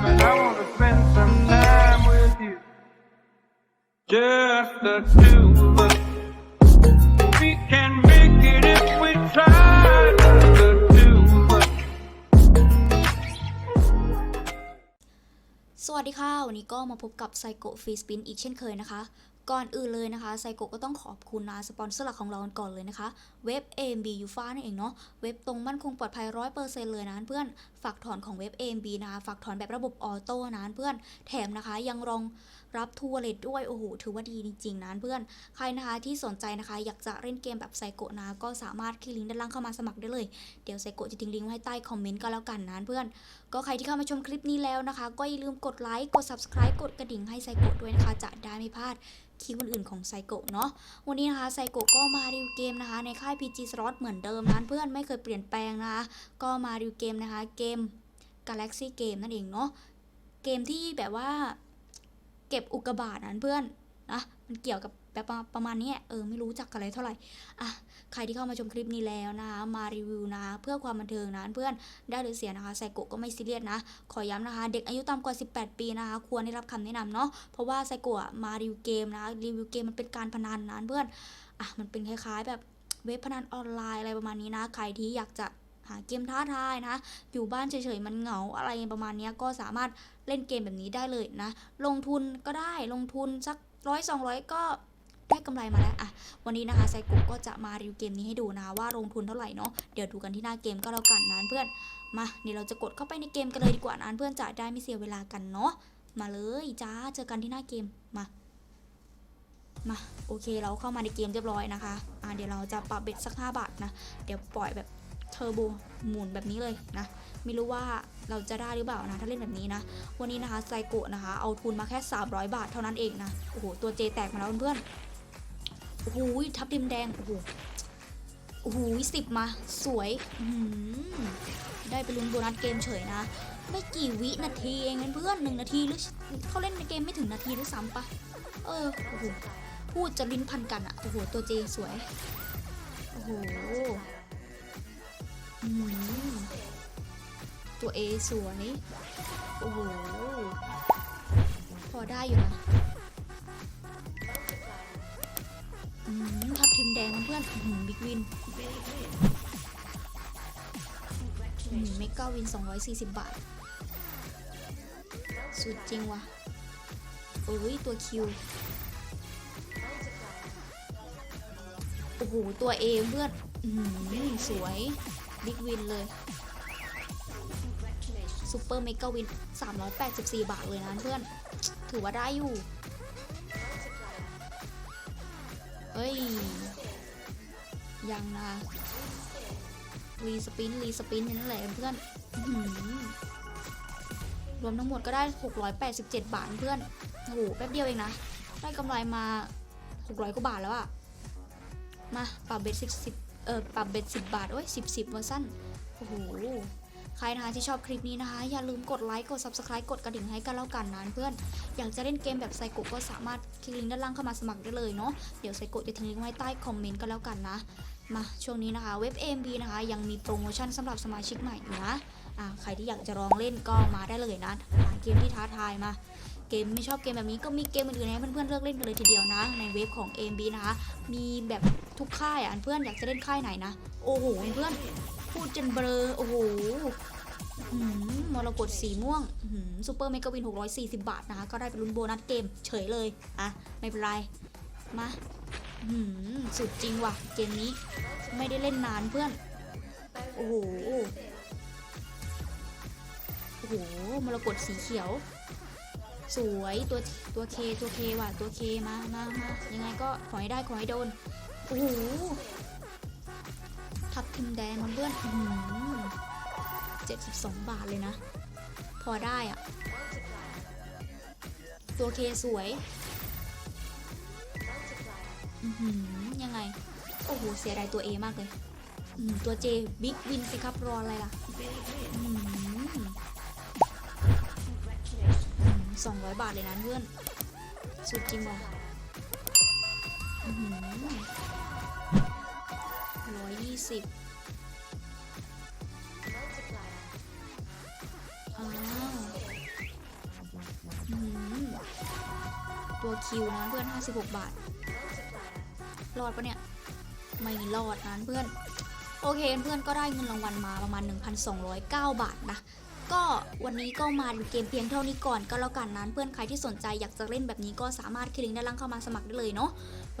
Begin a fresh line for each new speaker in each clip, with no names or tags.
time, and I wanna spend some time with you. Just the two of us. We can make it if we try. Just the two of us.
สวัสดีค่ะ วันนี้ก็มาพบกับไซโกฟรีสปินอีกเช่นเคยนะคะ ก่อนอื่นเลยนะคะไซโกก็ต้องขอบคุณนะสปอนเซอร์หลักของเราก่อนเลยนะคะ เว็บ AMB u f a นั่นเองเนาะเว็บตรงมั่นคงปลอดภัย100%เปอร์เซ็นต์เลยนะเพื่อนฝากถอนของเว็บ AMB นะคะฝากถอนแบบระบบออโต้นะเพื่อนแถมนะคะยังรองรับทัวร์เลทด้วยโอ้โหถือว่าดีจริงๆนะเพื่อนใครนะคะที่สนใจนะคะ อยากจะเล่นเกมแบบไซโกนะก็สามารถคลิกลิงก์ด้านล่างเข้ามาสมัครได้เลยเดี๋ยวไซโกจะทิ้งลิงก์ไว้ให้ใต้คอมเมนต์ก็แล้วกันนะเพื่อนก็ใครที่เข้ามาชมคลิปนี้แล้วนะคะ ก็อย่าลืมกดไลค์กด subscribe กดกระดิ่งให้ไซโกะด้วยนะคะ จะได้ไม่พลาดคลิปอื่นๆของไซโกะเนาะวันนี้นะคะไซโกะก็มารีวิวเกมนะคะ ในค่าย PG Slot เหมือนเดิมนะเพื่อนไม่เคยเปลี่ยนแปลงนะคะ ก็มารีวิวเกมนะคะเกม Galaxy Game นั่นเองเนาะเกมที่แบบว่า เก็บอุกกาบาตนั้นเพื่อน นะมันเกี่ยวกับแบบประมาณนี้เออไม่รู้จักกันเลยเท่าไหร่อะใครที่เข้ามาชมคลิปนี้แล้วนะคะมารีวิวนะเพื่อความบันเทิงนะเพื่อนได้หรือเสียนะคะไซโกะก็ไม่ซีเรียสนะ ขอย้ำนะคะ เด็กอายุต่ำกว่า 18 ปีนะคะ ควรได้รับคำแนะนำเนาะเพราะว่าไซโกะมารีวิวเกมนะรีวิวเกมมันเป็นการพนันนะเพื่อนอะมันเป็นคล้ายๆ แบบเว็บพนันออนไลน์อะไรประมาณนี้นะ ใครที่อยากจะหาเกมท้าทายนะ อยู่บ้านเฉยๆ มันเหงาอะไรประมาณนี้ก็สามารถเล่นเกมแบบนี้ได้เลยนะ ลงทุนก็ได้ลงทุนสัก ร้อยสองร้อยก็ได้กำไรมาแล้วอะวันนี้นะคะไซโกะก็จะมารีวิวเกมนี้ให้ดูนะว่าลงทุนเท่าไหร่เนาะเดี๋ยวดูกันที่หน้าเกมก็แล้วกันนะเพื่อนมาเดี๋ยวเราจะกดเข้าไปในเกมกันเลยดีกว่านะเพื่อนจะได้ไม่เสียเวลากันเนาะมาเลยจ้าเจอกันที่หน้าเกมมามาโอเคเราเข้ามาในเกมเรียบร้อยนะคะอ่าเดี๋ยวเราจะปรับเบ็ดสัก 5 บาทนะ เดี๋ยวปล่อยแบบ อร์โบหมุนแบบนี้เลยนะ ไม่รู้ว่าเราจะได้หรือเปล่านะ ถ้าเล่นแบบนี้นะ วันนี้นะคะไซโกะนะคะ เอาทุนมาแค่ 300 บาทเท่านั้นเองนะ โอ้โห ตัวเจแตกมาแล้วเพื่อนโอ้โหทับทิมแดง โอ้โหโอ้โหสิบมา สวยหืได้ไปลุ้นโบนัสเกมเฉยนะ ไม่กี่วินาทีเองเพื่อนหนึ่งนาทีหรือเขาเล่นในเกมไม่ถึงนาทีด้วยซ้ำปะเออโอ้โหพูดจะลิ้นพันกันอะโอ้โห ตัวเจสวย โอ้โห ตัว A สวย โอ้โห พอได้อยู่นะอืมทับทิมแดงเพื่อนหือบิ๊กวินอืมเมกาวิน 240 บาท สุดจริงวะเอ้ยตัวคิว โอ้โห ตัว A เพื่อนอืมสวย บิ๊กวินเลย ซูเปอร์เมกาวิน 384 บาทเลยนะเพื่อน ถือว่าได้อยู่เอ้ย ยังนะ รีสปิน รีสปินนั่นแหละเพื่อนรวมทั้งหมดก็ได้ 687 บาทเพื่อน โอ้โห แป๊บเดียวเองนะ ได้กำไรมา 600 กว่าบาทแล้วอะมา ปรับเบ็ดสิบเออ ปรับเบ็ด10บาท โอ้ย10 10เวอร์ซันโอ้โห ใครนะคะที่ชอบคลิปนี้นะคะ อย่าลืมกดไลค์กด subscribe กดกระดิ่งให้กันแล้วกันนะเพื่อนอยากจะเล่นเกมแบบไซโกก็สามารถคลิกลิงก์ด้านล่างเข้ามาสมัครได้เลยเนาะเดี๋ยวไซโกจะทิ้งลิงก์ไว้ใต้คอมเมนต์ก็แล้วกันนะมาช่วงนี้นะคะเว็บ AMB นะคะ ยังมีโปรโมชั่นสำหรับสมาชิกใหม่อยู่นะอ่าใครที่อยากจะลองเล่นก็มาได้เลยนะหาเกมที่ท้าทายมาเกมไม่ชอบเกมแบบนี้ก็มีเกมอื่นๆให้เพื่อนๆเลือกเล่นกันเลยทีเดียวนะ ในเว็บของ AMB นะคะ มีแบบทุกค่ายอะเพื่อนอยากจะเล่นค่ายไหนนะ โอ้โหเพื่อน พูดจนเบลอ โอ้โหหืมมรกตสีม่วงซูเปอร์เมกาวิน 640 บาทนะคะ ก็ได้เป็นลุ้นโบนัสเกมเฉยเลย อะ ไม่เป็นไร มาหืมสุดจริงว่ะ เกมนี้ไม่ได้เล่นนานเพื่อน โอ้โห โอ้โห มรกตสีเขียว สวยตัวตัวเคตัวเคว่ะ ตัวเคมามามายังไงก็ขอให้ได้ขอให้โดน โอ้โห ทับทิมแดงมันเพื่อนอื้อหือ72บาทเลยนะ พอได้อะตัวเคสวยหือยังไง โอ้โห เสียดายตัว A มากเลย ตัว J บิ๊กวินสิครับรออะไรล่ะสองร้อยบาทเลยนะเพื่อน สุดจริงว่ะ สิตัวคิวนะเพื่อน 56 บาท รอดปะเนี่ย ไม่รอดนะเพื่อน โอเคเพื่อนก็ได้เงินรางวัลมาประมาณ 1,209 บาทนะก็วันนี้ก็มาดูเกมเพียงเท่านี้ก่อนก็แล้วกันนั้นเพื่อนใครที่สนใจอยากจะเล่นแบบนี้ก็สามารถคลิกลิงก์ด้านล่างเข้ามาสมัครได้เลยเนาะ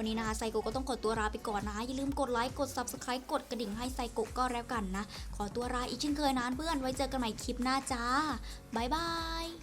วันนี้นะคะไซโกก็ต้องขอตัวลาไปก่อนนะอย่าลืมกดไลค์กด subscribe กดกระดิ่งให้ไซโกก็แล้วกันนะ ขอตัวลาอีกเช่นเคยนะเพื่อนไว้เจอกันใหม่คลิปหน้าจ้าบ๊ายบาย